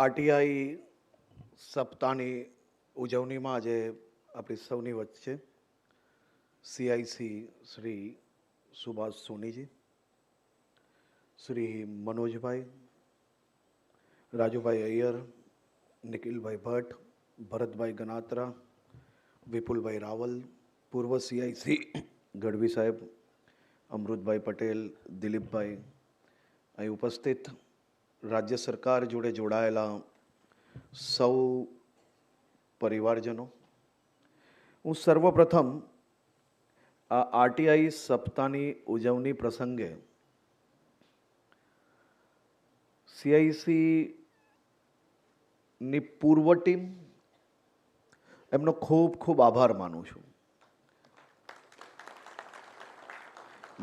RTI સપ્તાહની ઉજવણીમાં આજે આપણી સૌની વચ્ચે સીઆઈસી શ્રી સુભાષ સોનીજી, શ્રી મનોજભાઈ, રાજુભાઈ અય્યર, નિખિલભાઈ ભટ્ટ, ભરતભાઈ ગનાત્રા, વિપુલભાઈ રાવલ, પૂર્વ સીઆઈસી ગઢવી સાહેબ, અમૃતભાઈ પટેલ, દિલીપભાઈ અહીં ઉપસ્થિત રાજ્ય સરકાર જોડે જોડાયેલા સૌ પરિવારજનો, હું સર્વપ્રથમ આ આરટીઆઈ સપ્તાહની ઉજવણી પ્રસંગે સીઆઈસીની પૂર્વ ટીમ, એમનો ખૂબ ખૂબ આભાર માનું છું.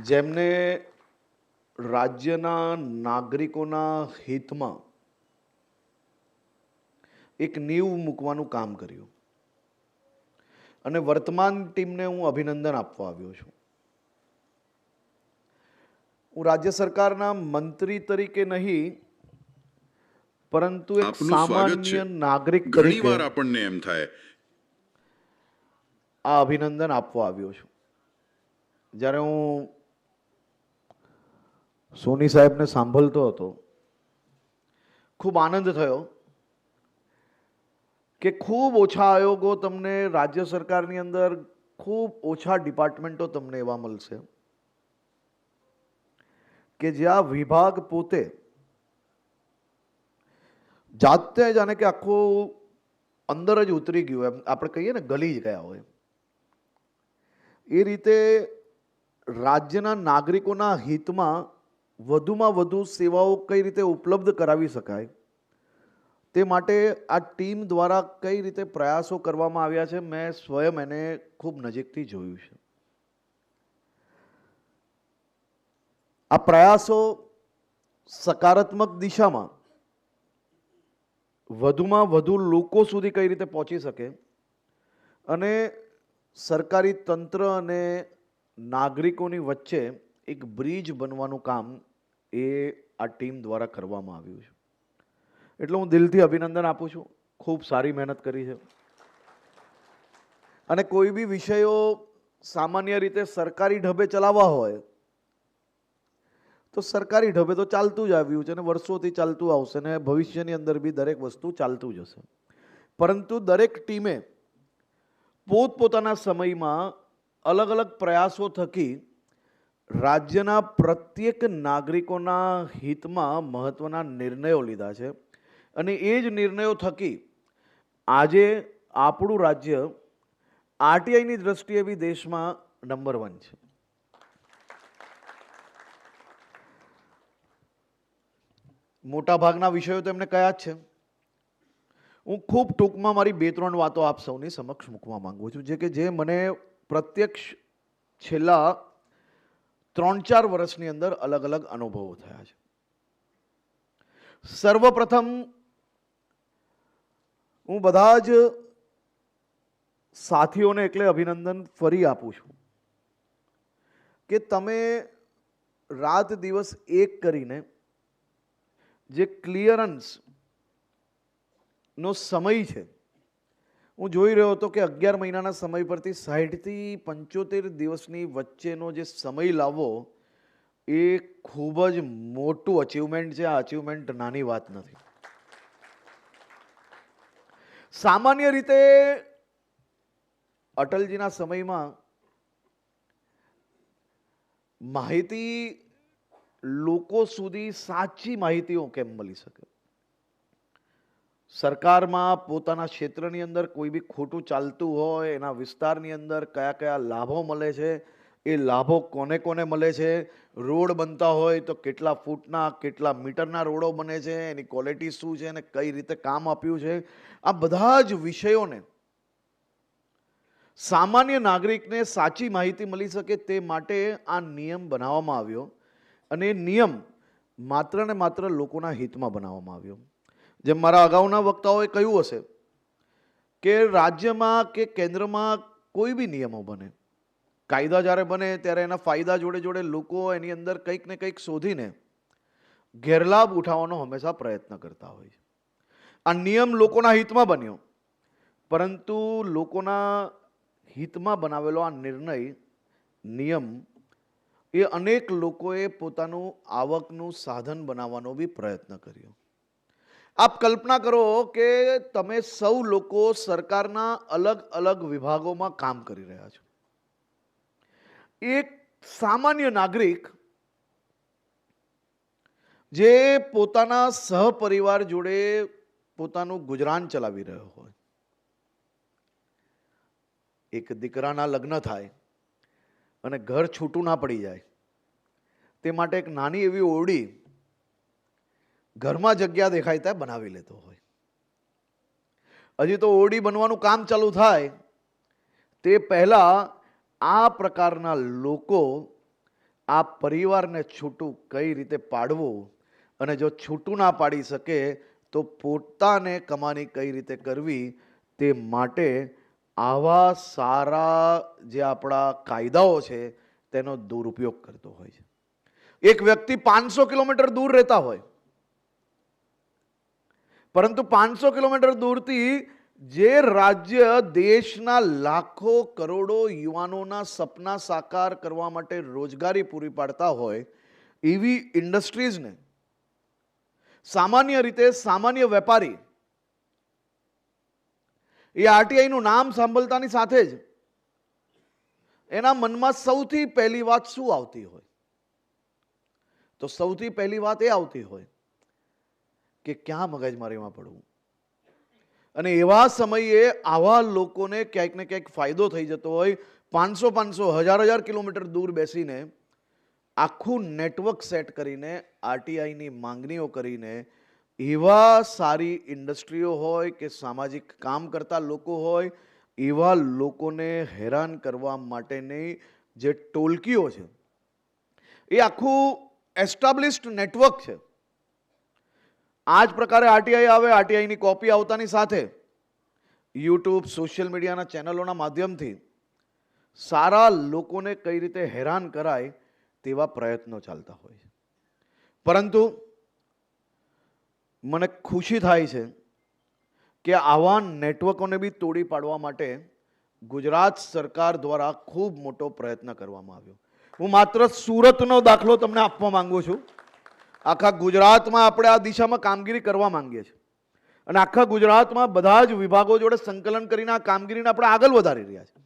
જેમને રાજ્યના નાગરિકોના હિતમાં એક નીવ મૂકવાનું કામ કર્યું. અને વર્તમાન ટીમને હું અભિનંદન આપવા આવ્યો છું. હું રાજ્ય સરકારના મંત્રી તરીકે નહીં પરંતુ એક સામાન્ય નાગરિક તરીકે આપણને એમ થાય. આ અભિનંદન આપવા આવ્યો છું. જ્યારે હું સોની સાહેબને સાંભળતો હતો. ખૂબ આનંદ થયો કે ખૂબ ઓછા આયોગો તમને રાજ્ય સરકારની અંદર ખૂબ ઓછા ડિપાર્ટમેન્ટો તમને એવા મળશે. કે જ્યાં વિભાગ પોતે જાતે જાણે કે આખું અંદર જ ઉતરી ગયું એમ. આપણે કહીએ ને ગલી જ ગયા હોય. એ રીતે રાજ્યના નાગરિકોના હિતમાં વધુમાં વધુ સેવાઓ કઈ રીતે ઉપલબ્ધ કરાવી શકાય, તે માટે આ ટીમ દ્વારા કઈ રીતે પ્રયાસો કરવામાં આવ્યા છે, મેં સ્વયં એને ખૂબ નજીકથી જોયું છે. આ પ્રયાસો સકારાત્મક દિશામાં વધુમાં વધુ લોકો સુધી કઈ રીતે પહોંચી શકે અને સરકારી તંત્ર અને નાગરિકોની વચ્ચે એક બ્રિજ બનવાનું કામ એ આ ટીમ દ્વારા કરવામાં આવ્યું છે. એટલે હું દિલથી અભિનંદન આપું છું. ખૂબ સારી મહેનત કરી છે. અને કોઈ બી વિષયો સામાન્ય રીતે સરકારી ઢબે ચલાવવા હોય, તો સરકારી ઢબે તો ચાલતું જ આવ્યું છે અને વર્ષોથી ચાલતું આવશે ને ભવિષ્યની અંદર બી દરેક વસ્તુ ચાલતું જ હશે. પરંતુ દરેક ટીમે પોતપોતાના સમયમાં અલગ અલગ પ્રયાસો થકી રાજ્યના પ્રત્યેક નાગરિકોના હિતમાં મહત્વના નિર્ણયો લીધા છે. અને એ જ નિર્ણયો થકી આજે આપણું રાજ્ય આરટીઆઈની દ્રષ્ટિએ બી દેશમાં નંબર વન છે. મોટા ભાગના વિષયો તો એમને કયા જ છે. હું ખૂબ ટૂંકમાં મારી બે ત્રણ વાતો આપ સૌની સમક્ષ મૂકવા માંગુ છું. જે કે જે મને પ્રત્યક્ષ છેલ્લા ત્રણ ચાર વર્ષની અંદર અલગ અલગ અનુભવો થયા છે. સર્વપ્રથમ હું બધા જ સાથીઓને એટલે અભિનંદન ફરી આપું છું કે તમે રાત દિવસ એક કરીને જે ક્લિયરન્સ નો સમય છે હું જોઈ રહ્યો હતો કે અગિયાર મહિનાના સમય પરથી સાહીઠથી પંચોતેર દિવસની વચ્ચેનો જે સમય લાવવો એ ખૂબ જ મોટું અચીવમેન્ટ છે. આ અચીવમેન્ટ નાની વાત નથી. સામાન્ય રીતે અટલજીના સમયમાં માહિતી લોકો સુધી સાચી માહિતીઓ કેમ મળી શકે? સરકારમાં પોતાના ક્ષેત્રની અંદર કોઈ બી ખોટું ચાલતું હોય, એના વિસ્તારની અંદર કયા કયા લાભો મળે છે, એ લાભો કોને કોને મળે છે, રોડ બનતા હોય તો કેટલા ફૂટના, કેટલા મીટરના રોડો બને છે, એની ક્વોલિટી શું છે અને કઈ રીતે કામ આપ્યું છે, આ બધા જ વિષયોને સામાન્ય નાગરિકને સાચી માહિતી મળી શકે તે માટે આ નિયમ બનાવવામાં આવ્યો અને એ નિયમ માત્ર ને માત્ર લોકોના હિતમાં બનાવવામાં આવ્યો. જેમ મારા અગાઉના વક્તાઓએ કહ્યું હશે કે રાજ્યમાં કે કેન્દ્રમાં કોઈ બી નિયમો બને, કાયદા જ્યારે બને ત્યારે એના ફાયદા જોડે જોડે લોકો એની અંદર કંઈક ને કંઈક શોધીને ગેરલાભ ઉઠાવવાનો હંમેશા પ્રયત્ન કરતા હોય છે. આ નિયમ લોકોના હિતમાં બન્યો, પરંતુ લોકોના હિતમાં બનાવેલો આ નિર્ણય, નિયમ, એ અનેક લોકોએ પોતાનું આવકનું સાધન બનાવવાનો બી પ્રયત્ન કર્યો. આપ કલ્પના કરો કે તમે સૌ લોકો સરકારના અલગ અલગ વિભાગોમાં કામ કરી રહ્યા છો. એક સામાન્ય નાગરિક જે પોતાના સહપરિવાર જોડે પોતાનું ગુજરાન ચલાવી રહ્યો હોય, એક દીકરાના લગ્ન થાય અને ઘર છૂટું ના પડી જાય, તે માટે એક નાની એવી ઓરડી ઘરમાં જગ્યા દેખાય ત્યાં બનાવી લેતો હોય. હજી તો ઓરડી બનવાનું કામ ચાલુ થાય, તે પહેલાં આ પ્રકારના લોકો આ પરિવારને છૂટું કઈ રીતે પાડવું અને જો છૂટું ના પાડી શકે તો પોતાને કમાણી કઈ રીતે કરવી તે માટે આવા સારા જે આપણા કાયદાઓ છે તેનો દુરુપયોગ કરતો હોય છે. એક વ્યક્તિ પાંચસો કિલોમીટર દૂર રહેતા હોય પરંતુ પાંચસો કિલોમીટર દૂરથી જે રાજ્ય દેશના લાખો કરોડો યુવાનોના સપના સાકાર કરવા માટે રોજગારી પૂરી પાડતા હોય, એવી ઇન્ડસ્ટ્રીઝને સામાન્ય રીતે સામાન્ય વેપારી એ આરટીઆઈનું નામ સાંભળતાની સાથે જ એના મનમાં સૌથી પહેલી વાત શું આવતી હોય? તો સૌથી પહેલી વાત એ આવતી હોય કે ક્યાં મગજમારીમાં પડવું? અને એવા સમયે આવા લોકોને ક્યાંક ને ક્યાંક ફાયદો થઈ જતો હોય. પાંચસો પાંચસો, હજાર હજાર કિલોમીટર દૂર બેસીને આખું નેટવર્ક સેટ કરીને આરટીઆઈની માંગણીઓ કરીને એવા સારી ઇન્ડસ્ટ્રીઓ હોય કે સામાજિક કામ કરતા લોકો હોય, એવા લોકોને હેરાન કરવા માટેની જે ટોલકીઓ છે, એ આખું એસ્ટાબ્લિશ્ડ નેટવર્ક છે. આ જ પ્રકારે આરટીઆઈ આવે આરટીઆઈની કોપી આવતાની સાથે યુટ્યુબ સોશિયલ મીડિયાના ચેનલોના માધ્યમથી સારા લોકોને કઈ રીતે હેરાન કરાય તેવા પ્રયત્નો ચાલતા હોય છે. પરંતુ મને ખુશી થાય છે કે આવા નેટવર્કોને બી તોડી પાડવા માટે ગુજરાત સરકાર દ્વારા ખૂબ મોટો પ્રયત્ન કરવામાં આવ્યો. હું માત્ર સુરતનો દાખલો તમને આપવા માંગુ છું. આખા ગુજરાતમાં આપણે આ દિશામાં કામગીરી કરવા માંગીએ છીએ. અને આખા ગુજરાતમાં બધા જ વિભાગો જોડે સંકલન કરીને આ કામગીરીને આપણે આગળ વધારી રહ્યા છીએ.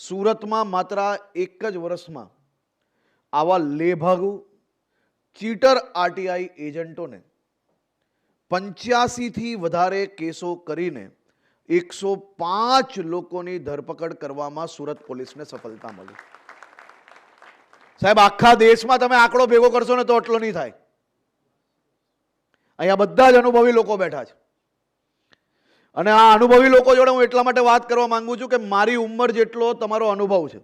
સુરતમાં માત્ર એક જ વર્ષમાં આવા લેભાગુ ચીટર આરટીઆઈ એજન્ટોને પંચ્યાસીથી વધારે કેસો કરીને એકસો પાંચ લોકોની ધરપકડ કરવામાં સુરત પોલીસને સફળતા મળી. સાહેબ, આખા દેશમાં તમે આંકડો ભેગો કરશો ને તો એટલો નહીં થાય. અહીંયા બધા જ અનુભવી લોકો બેઠા છે. અને આ અનુભવી લોકો જોડે હું એટલા માટે વાત કરવા માંગુ છું કે મારી ઉંમર જેટલો તમારો અનુભવ છે.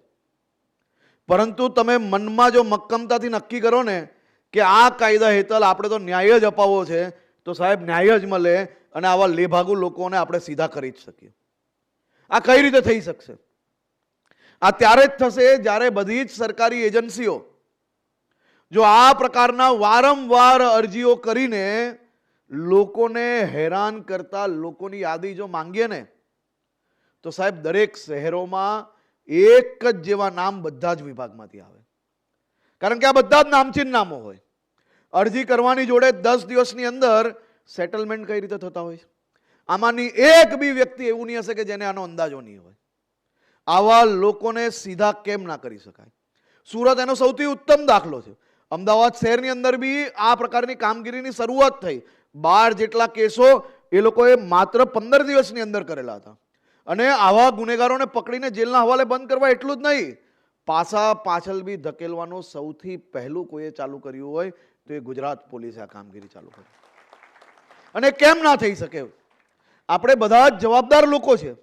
પરંતુ તમે મનમાં જો મક્કમતાથી નક્કી કરો ને કે આ કાયદા હેતલ આપણે તો ન્યાય જ અપાવવો છે, તો સાહેબ ન્યાય જ મળે અને આવા લેભાગુ લોકોને આપણે સીધા કરી જ શકીએ. આ કઈ રીતે થઈ શકશે? આ ત્યારે જ થશે જ્યારે બધી જ સરકારી એજન્સીઓ જો આ પ્રકારના વારંવાર અરજીઓ કરીને લોકોને હેરાન કરતા લોકોની યાદી જો માંગીએ ને, તો સાહેબ દરેક શહેરોમાં એક જ જેવા નામ બધા જ વિભાગમાંથી આવે. કારણ કે આ બધા જ નામચીન નામો હોય. અરજી કરવાની જોડે દસ દિવસની અંદર સેટલમેન્ટ કઈ રીતે થતા હોય આમાંની એક બી વ્યક્તિ એવું નહીં હશે કે જેને આનો અંદાજો નહીં હોય. આવા લોકોને સીધા કેમ ના કરી શકાય? સુરત એનો સૌથી ઉત્તમ દાખલો છે. અમદાવાદ શહેરની અંદર બી આ પ્રકારની કામગીરીની શરૂઆત થઈ. બાર જેટલા કેસો એ લોકોએ માત્ર પંદર દિવસની અંદર કરેલા હતા. અને આવા ગુનેગારોને પકડીને જેલના હવાલે બંધ કરવા એટલું જ નહીં. પાછા પાછળ બી ધકેલવાનું સૌથી પહેલું કોઈએ ચાલુ કર્યું હોય તો એ ગુજરાત પોલીસે આ કામગીરી ચાલુ કરી. અને કેમ ના થઈ શકે? આપણે બધા જ જવાબદાર લોકો છે.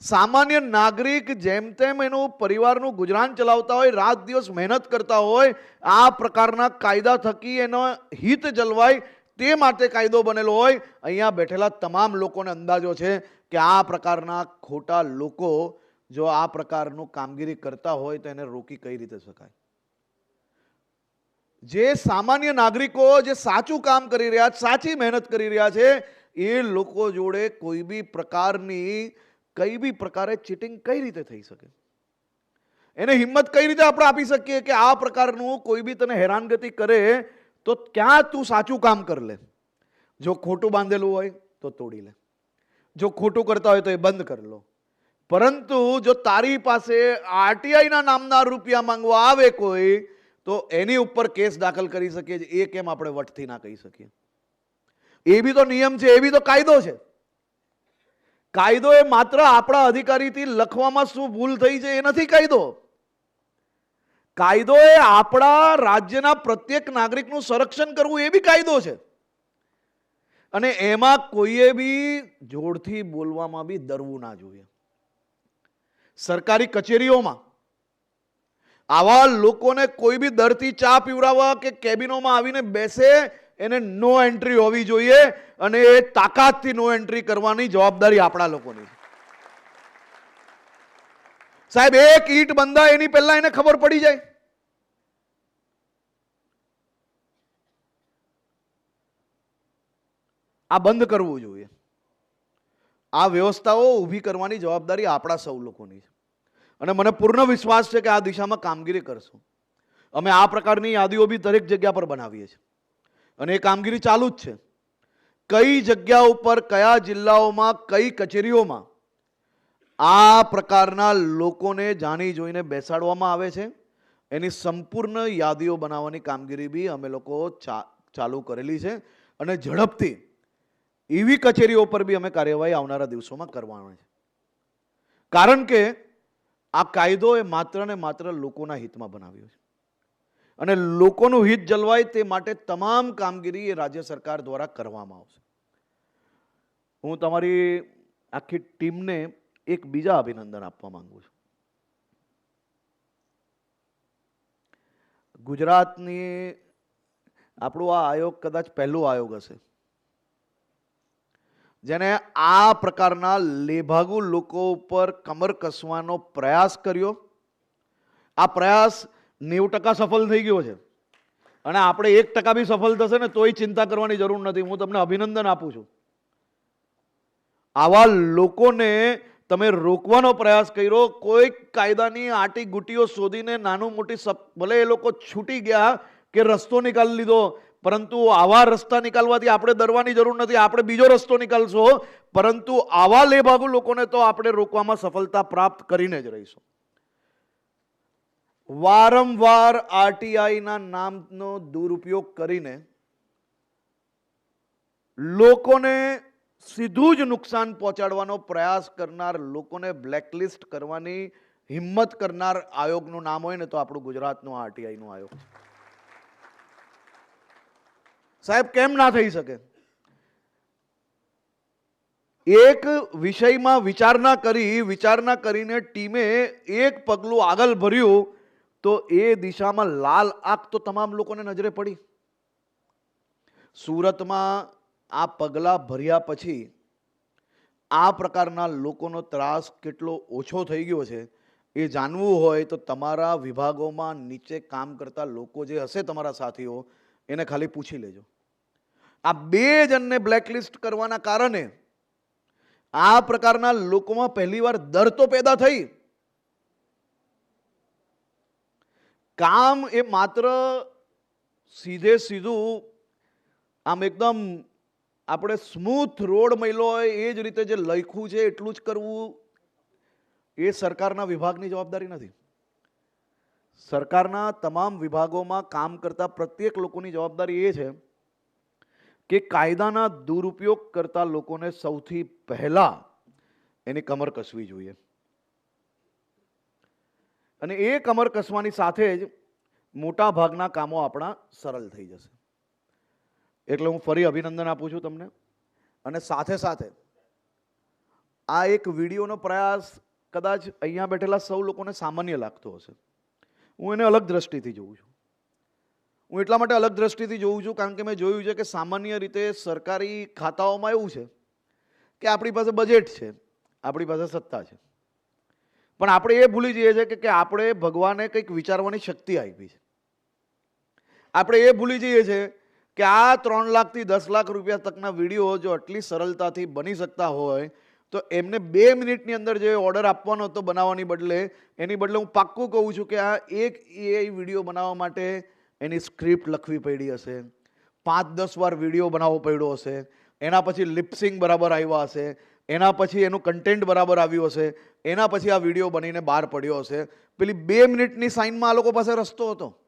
સામાન્ય નાગરિક જેમ તેમ એનું પરિવારનું ગુજરાન ચલાવતા હોય, રાત દિવસ મહેનત કરતા હોય, આ પ્રકારના કાયદા થકી એનો હિત જલવાય તે માટે કાયદો બનેલો હોય, અહીંયા બેઠેલા તમામ લોકોને અંદાજો છે કે આ પ્રકારના ખોટા લોકો જો આ પ્રકારનું કામગીરી કરતા હોય તો એને રોકી કઈ રીતે શકાય? જે સામાન્ય નાગરિકો જે સાચું કામ કરી રહ્યા, સાચી મહેનત કરી રહ્યા છે, એ લોકો જોડે કોઈ બી પ્રકારની, કઈ બી પ્રકારે ચીટિંગ કઈ રીતે થઈ શકે? એને હિંમત કઈ રીતે આપણે આપી શકીએ કે આ પ્રકારનું કોઈ બી તને હેરાનગતિ કરે તો ક્યાં તું સાચું કામ કર લે? જો ખોટું બાંધેલું હોય તો તોડી લે. જો ખોટું કરતા હોય તો એ બંધ કરી લો. પરંતુ જો તારી પાસે આરટીઆઈના નામના રૂપિયા માંગવા આવે કોઈ, તો એની ઉપર કેસ દાખલ કરી શકીએ એ કેમ આપણે વટથી ના કહી શકીએ? એ બી તો નિયમ છે, એ બી તો કાયદો છે. કાયદો એ માત્ર આપણા અધિકારીથી લખવામાં શું ભૂલ થઈ છે એ નથી કાયદો. કાયદો એ આપણા રાજ્યના પ્રત્યેક નાગરિકનું સંરક્ષણ કરવું એ બી કાયદો છે. અને એમાં કોઈએ બી જોરથી બોલવામાં બી ડરવું ના જોઈએ. સરકારી કચેરીઓમાં આવા લોકોને કોઈ બી દરથી ચા પીવડાવવા કે કેબિનોમાં આવીને બેસે એને નો એન્ટ્રી હોવી જોઈએ અને એ તાકાતથી નો એન્ટ્રી કરવાની જવાબદારી આપણા લોકોની છે. સાહેબ, એક ઈટ બંધા એની પહેલા એને ખબર પડી જાય. આ બંધ કરવું જોઈએ. આ વ્યવસ્થાઓ ઊભી કરવાની જવાબદારી આપણા સૌ લોકોની છે. અને મને પૂર્ણ વિશ્વાસ છે કે આ દિશામાં કામગીરી કરશું. અમે આ પ્રકારની યાદીઓ બી દરેક જગ્યા પર બનાવીએ છીએ. અને એ કામગીરી ચાલુ જ છે. કઈ જગ્યા ઉપર, કયા જિલ્લાઓમાં, કઈ કચેરીઓમાં આ પ્રકારના લોકોને જાણી જોઈને બેસાડવામાં આવે છે. એની સંપૂર્ણ યાદીઓ બનાવવાની કામગીરી બી અમે લોકો ચાલુ કરેલી છે અને ઝડપથી એવી કચેરીઓ પર બી અમે કાર્યવાહી આવનારા દિવસોમાં કરવાના છે. કારણ કે આ કાયદો એ માત્ર ને માત્ર લોકોના હિતમાં બનાવ્યો છે. અને લોકોનું હિત જલવાય તે માટે તમામ કામગીરી એ રાજ્ય સરકાર દ્વારા કરવામાં આવશે. હું તમારી આખી ટીમને એક બીજા અભિનંદન આપવા માંગુ છું. ગુજરાતની આપણું આ આયોગ કદાચ પહેલું આયોગ હશે. જેને આ પ્રકારના લેભાગુ લોકો ઉપર કમર કસવાનો પ્રયાસ કર્યો. આ પ્રયાસ નેવું ટકા સફળ થઈ ગયો છે. અને આપણે એક ટકા બી સફળ થશે ને તોય ચિંતા કરવાની જરૂર નથી. હું તમને અભિનંદન આપું છું. આવા લોકોને તમે રોકવાનો પ્રયાસ કર્યો કોઈક કાયદાની આટી ગુટીઓ શોધીને નાનું મોટી ભલે એ લોકો છૂટી ગયા કે રસ્તો નિકાલી લીધો, પરંતુ આવા રસ્તા નિકાલવાથી આપણે ડરવાની જરૂર નથી, આપણે બીજો રસ્તો નીકળશો. પરંતુ આવા લેભાગુ લોકોને તો આપણે રોકવામાં સફળતા પ્રાપ્ત કરીને જ રહીશું. વારંવાર આરટીઆઈના નામનો દુરુપયોગ કરીને લોકોને સીધું જ નુકસાન પહોંચાડવાનો પ્રયાસ કરનાર લોકોને બ્લેકલિસ્ટ કરવાની હિંમત કરનાર આયોગનું નામ હોય ને તો આપણું ગુજરાતનું આરટીઆઈનું આયોગ. સાહેબ, કેમ ના થઈ શકે? એક વિષયમાં વિચારણા કરી વિચારણા કરીને ટીમે એક પગલું આગળ ભર્યું, તો એ દિશામાં લાલ આંખ તો તમામ લોકોને નજરે પડી. સુરતમાં આ પગલાં ભર્યા પછી આ પ્રકારના લોકોનો ત્રાસ કેટલો ઓછો થઈ ગયો છે એ જાણવું હોય તો તમારા વિભાગોમાં નીચે કામ કરતા લોકો જે હશે તમારા સાથીઓ, એને ખાલી પૂછી લેજો. આ બે જણને બ્લેકલિસ્ટ કરવાના કારણે આ પ્રકારના લોકોમાં પહેલીવાર દર તો પેદા થઈ. કામ એ માત્ર સીધે સીધું આમ એકદમ આપણે સ્મૂથ રોડ મળ્યો હોય, એ જ રીતે જે લખ્યું છે, એટલું જ કરવું એ સરકારના વિભાગની જવાબદારી નથી. સરકારના તમામ વિભાગોમાં કામ કરતા પ્રત્યેક લોકોની જવાબદારી એ છે કે કાયદાના દુરુપયોગ કરતા લોકોને સૌથી પહેલા એની કમર કસવી જોઈએ. અને એ કમર કસવાની સાથે જ મોટા ભાગના કામો આપણા સરળ થઈ જશે. એટલે હું ફરી અભિનંદન આપું છું તમને. અને સાથે સાથે આ એક વિડીયોનો પ્રયાસ કદાચ અહીંયા બેઠેલા સૌ લોકોને સામાન્ય લાગતો હશે. હું એને અલગ દ્રષ્ટિથી જોઉં છું. હું એટલા માટે અલગ દ્રષ્ટિથી જોઉં છું કારણ કે મેં જોયું છે કે સામાન્ય રીતે સરકારી ખાતાઓમાં એવું છે કે આપણી પાસે બજેટ છે, આપણી પાસે સત્તા છે. પણ આપણે એ ભૂલી જઈએ છીએ કે આપણે ભગવાને કંઈક વિચારવાની શક્તિ આપી છે. આપણે એ ભૂલી જઈએ છીએ કે આ ત્રણ લાખથી દસ લાખ રૂપિયા તકના વીડિયો જો આટલી સરળતાથી બની શકતા હોય, તો એમને બે મિનિટની અંદર જે ઓર્ડર આપવાનો હતો બનાવવાની બદલે, એની બદલે હું પાક્કું કહું છું કે આ એક એ વીડિયો બનાવવા માટે એની સ્ક્રિપ્ટ લખવી પડી હશે. પાંચ દસ વાર વીડિયો બનાવવો પડ્યો હશે. એના પછી લિપસિંગ બરાબર આવ્યા હશે. એના પછી એનું કન્ટેન્ટ બરાબર આવ્યું હશે. એના પછી આ વીડિયો બનીને બહાર પડ્યો હશે. પેલી બે મિનિટની સાઇનમાં આ લોકો પાસે રસ્તો હતો.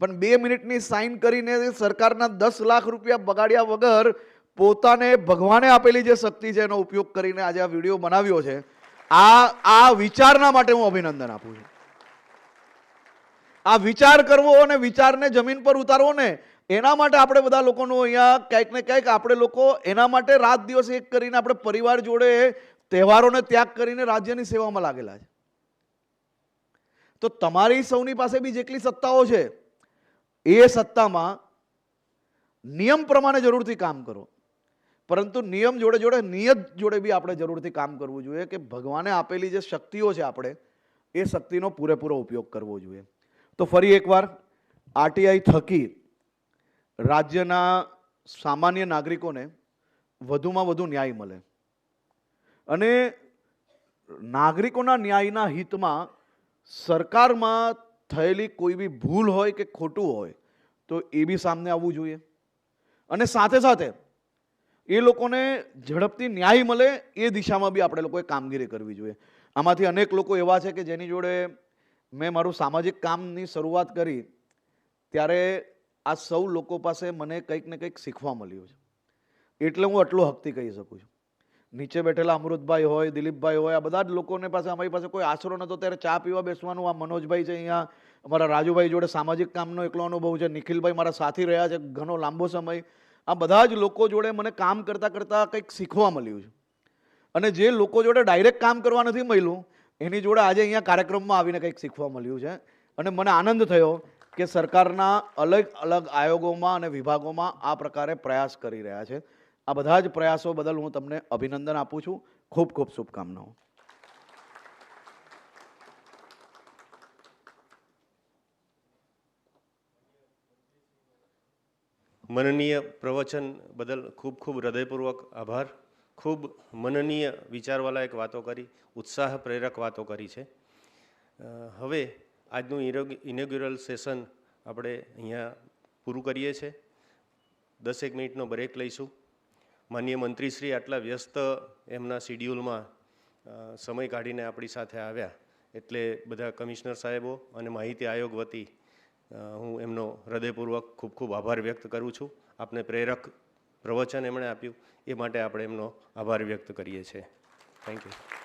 પણ બે મિનિટની સાઇન કરીને સરકારના દસ લાખ રૂપિયા બગાડ્યા વગર પોતાને ભગવાને આપેલી જે શક્તિ છે એનો ઉપયોગ કરીને આજે આ વીડિયો બનાવ્યો છે. આ આ વિચારના માટે હું અભિનંદન આપું છું. આ વિચાર કરવો અને વિચારને જમીન પર ઉતારવો ને એના માટે આપણે બધા લોકોનું અહીંયા ક્યાંક ને ક્યાંક આપણે લોકો એના માટે રાત દિવસ એક કરીને આપણે પરિવાર જોડે તહેવારોને ત્યાગ કરીને રાજ્યની સેવામાં લાગેલા છે. તો તમારી સૌની પાસે બી જેટલી સત્તાઓ છે એ સત્તામાં નિયમ પ્રમાણે જરૂરથી કામ કરો. પરંતુ નિયમ જોડે જોડે, નિયત જોડે બી આપણે જરૂરથી કામ કરવું જોઈએ કે ભગવાને આપેલી જે શક્તિઓ છે આપણે, એ શક્તિનો પૂરેપૂરો ઉપયોગ કરવો જોઈએ. તો ફરી એકવાર, આરટીઆઈ થકી રાજ્યના સામાન્ય નાગરિકોને વધુમાં વધુ ન્યાય મળે. અને નાગરિકોના ન્યાયના હિતમાં સરકારમાં થયેલી કોઈ બી ભૂલ હોય કે ખોટું હોય, તો એ બી સામને આવવું જોઈએ. અને સાથે સાથે એ લોકોને ઝડપથી ન્યાય મળે એ દિશામાં બી આપણે લોકોએ કામગીરી કરવી જોઈએ. આમાંથી અનેક લોકો એવા છે કે જેની જોડે મેં મારું સામાજિક કામની શરૂઆત કરી, ત્યારે આ સૌ લોકો પાસે મને કંઈક ને કંઈક શીખવા મળ્યું છે. એટલે હું આટલો હકથી કહી શકું છું. નીચે બેઠેલા અમૃતભાઈ હોય, દિલીપભાઈ હોય, આ બધા જ લોકોને પાસે, અમારી પાસે કોઈ આશરો નહોતો. ત્યારે ચા પીવા બેસવાનું આ મનોજભાઈ છે અહીંયા. અમારા રાજુભાઈ જોડે સામાજિક કામનો એકલો અનુભવ છે. નિખિલભાઈ મારા સાથી રહ્યા છે ઘણો લાંબો સમય. આ બધા જ લોકો જોડે મને કામ કરતાં કરતાં કંઈક શીખવા મળ્યું છે. અને જે લોકો જોડે ડાયરેક્ટ કામ કરવા નથી મળ્યું, એની જોડે આજે અહીંયા કાર્યક્રમમાં આવીને કંઈક શીખવા મળ્યું છે. અને મને આનંદ થયો કે સરકારના અલગ અલગ આયોગોમાં અને વિભાગોમાં આ પ્રકારે પ્રયાસ કરી રહ્યા છે. આ બધા જ પ્રયાસો બદલ હું તમને અભિનંદન આપું છું. ખૂબ ખૂબ શુભકામનાઓ. મનનીય પ્રવચન બદલ ખૂબ ખૂબ હૃદયપૂર્વક આભાર. ખૂબ મનનીય વિચારવાલાયક વાતો કરી ઉત્સાહ પ્રેરક વાતો કરી છે. હવે આજનું ઇનોગ્યુરલ સેશન આપણે અહીંયા પૂરું કરીએ છીએ. દસેક મિનિટનો બ્રેક લઈશું. માનનીય મંત્રીશ્રી આટલા વ્યસ્ત એમના શિડ્યુલમાં સમય કાઢીને આપણી સાથે આવ્યા. એટલે બધા કમિશનર સાહેબો અને માહિતી આયોગ વતી હું એમનો હૃદયપૂર્વક ખૂબ ખૂબ આભાર વ્યક્ત કરું છું. આપને પ્રેરક પ્રવચન એમણે આપ્યું. એ માટે આપણે એમનો આભાર વ્યક્ત કરીએ છીએ. Thank you